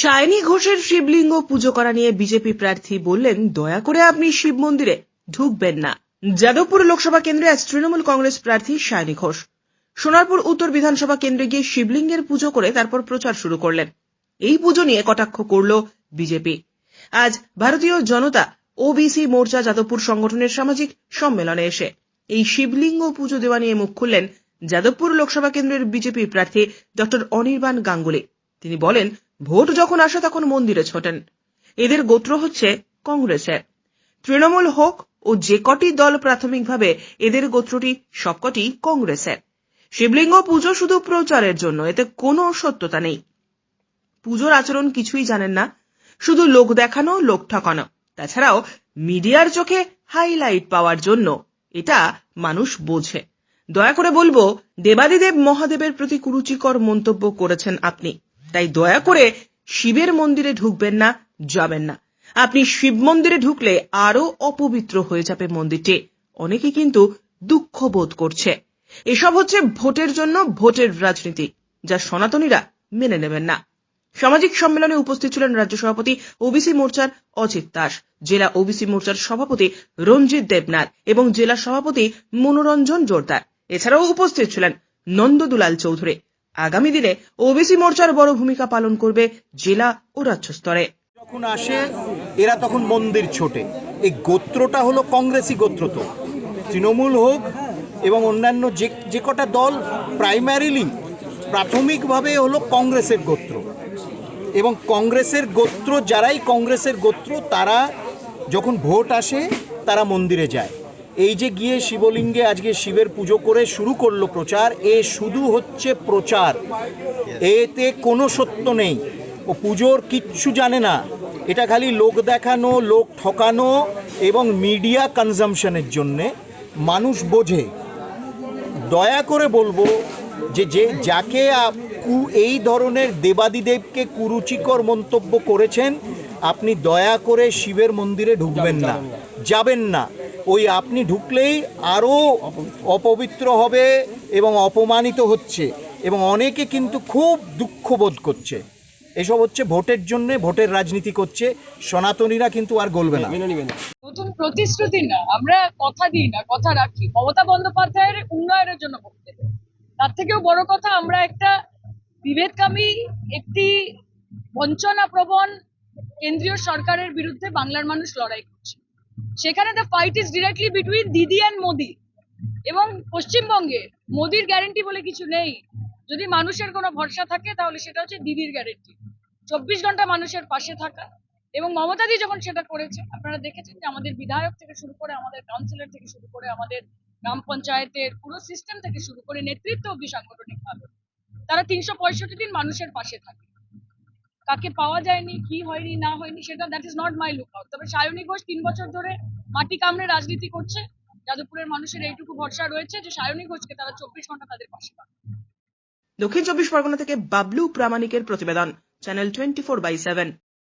সায়নী ঘোষের শিবলিঙ্গ পুজো করা নিয়ে বিজেপি প্রার্থী বললেন, দয়া করে আপনি শিব মন্দিরে ঢুকবেন না। যাদবপুর লোকসভা কেন্দ্রে আজ তৃণমূল কংগ্রেস প্রার্থী সায়নী ঘোষ। সোনারপুর উত্তর বিধানসভা কেন্দ্রে গিয়ে শিবলিঙ্গের পুজো করে তারপর প্রচার শুরু করলেন। এই পুজো নিয়ে কটাক্ষ করল বিজেপি। আজ ভারতীয় জনতা ওবিসি মোর্চা যাদবপুর সংগঠনের সামাজিক সম্মেলনে এসে এই শিবলিঙ্গ পুজো দেওয়া নিয়ে মুখ খুললেন যাদবপুর লোকসভা কেন্দ্রের বিজেপি প্রার্থী ডক্টর অনির্বাণ গাঙ্গুলি। তিনি বলেন ভোট যখন আসে তখন মন্দিরে ছোটেন। এদের গোত্র হচ্ছে কংগ্রেসের। তৃণমূল হোক ও যে কটি দল প্রাথমিকভাবে এদের গোত্রটি, সবকটি কংগ্রেসের। শিবলিঙ্গ পুজো শুধু প্রচারের জন্য, এতে কোনো সত্যতা নেই। পুজোর আচরণ কিছুই জানেন না, শুধু লোক দেখানো, লোক ঠকানো। তাছাড়াও মিডিয়ার চোখে হাইলাইট পাওয়ার জন্য এটা মানুষ বোঝে। দয়া করে বলব, দেবাদিদেব মহাদেবের প্রতি কুরুচিকর মন্তব্য করেছেন আপনি। তাই দয়া করে শিবের মন্দিরে ঢুকবেন না, যাবেন না। আপনি শিব মন্দিরে ঢুকলে আরও অপবিত্র হয়ে যাবে মন্দিরটি। অনেকে কিন্তু দুঃখ বোধ করছে। এসব হচ্ছে ভোটের জন্য ভোটের রাজনীতি, যা সনাতনীরা মেনে নেবেন না। সামাজিক সম্মেলনে উপস্থিত ছিলেন রাজ্য সভাপতি ওবিসি মোর্চার অজিত দাস, জেলা ওবিসি মোর্চার সভাপতি রঞ্জিত দেবনাথ এবং জেলা সভাপতি মনোরঞ্জন জোরদার। এছাড়াও উপস্থিত ছিলেন নন্দদুলাল চৌধুরী। আগামী দিনে ওবিসি মোর্চার বড় ভূমিকা পালন করবে জেলা ও রাজ্য স্তরে। যখন আসে, এরা তখন মন্দির ছোটে। এই গোত্রটা হলো কংগ্রেসি গোত্র তো। তৃণমূল হোক এবং অন্যান্য যে যে কটা দল প্রাইমারিলি প্রাথমিকভাবে হলো কংগ্রেসের গোত্র। এবং কংগ্রেসের গোত্র, যারাই কংগ্রেসের গোত্র, তারা যখন ভোট আসে, তারা মন্দিরে যায়। এই যে গিয়ে শিবলিঙ্গে আজকে শিবের পুজো করে শুরু করল প্রচার, এ শুধু হচ্ছে প্রচার। এতে কোনো সত্য নেই। ও পুজোর কিচ্ছু জানে না। এটা খালি লোক দেখানো, লোক ঠকানো এবং মিডিয়া কনজামশনের জন্যে মানুষ বোঝে। দয়া করে বলব যে যে, যাকে কু এই ধরনের দেবাদিদেবকে কুরুচিকর মন্তব্য করেছেন, আপনি দয়া করে শিবের মন্দিরে ঢুকবেন না। যাবেন না। ওই আপনি ঢুকলেই আরও অপবিত্র হবে এবং অপমানিত হচ্ছে এবং অনেকে কিন্তু খুব দুঃখ বোধ করছে। এসব হচ্ছে ভোটের জন্যে ভোটের রাজনীতি করছে সনাতনীরা কিন্তু আর গলবে না। নতুন প্রতিশ্রুতি না আমরা কথা দিই না কথা রাখি। মমতা বন্দ্যোপাধ্যায়ের উন্নয়নের জন্য ভোট তার থেকেও বড় কথা আমরা একটা বিভেদকামী একটি বঞ্চনা প্রবণ কেন্দ্রীয় সরকারের বিরুদ্ধে বাংলার মানুষ লড়াই করছে। সেখানে the fight is directly between Didi and Modi এবং পশ্চিমবঙ্গে মোদির গ্যারেন্টি বলে কিছু নেই। যদি মানুষের কোনো ভরসা থাকে, তাহলে সেটা হচ্ছে দিদির গ্যারেন্টি চব্বিশ ঘণ্টা মানুষের পাশে থাকা এবং মমতাদি যখন সেটা করেছে, আপনারা দেখেছেন যে আমাদের বিধায়ক থেকে শুরু করে আমাদের কাউন্সিলর থেকে শুরু করে আমাদের গ্রাম পঞ্চায়েতের পুরো সিস্টেম থেকে শুরু করে নেতৃত্ব অব্দি সাংগঠনিক ভাবে তারা তিনশো পঁয়ষট্টি দিন মানুষের পাশে থাকে। কাকে পাওয়া যায়নি, কি হয়নি, না হয়নি, সেটা that is not my lookout out তবে সায়নী ঘোষ তিন বছর ধরে মাটি কামড়ে রাজনীতি করছে। যাদবপুরের মানুষের এইটুকু ভরসা রয়েছে যে সায়নী ঘোষকে তারা চব্বিশ ঘণ্টা তাদের পাশে পাবে। দক্ষিণ চব্বিশ পরগনা থেকে বাবলু প্রামাণিকের প্রতিবেদন channel twenty four by seven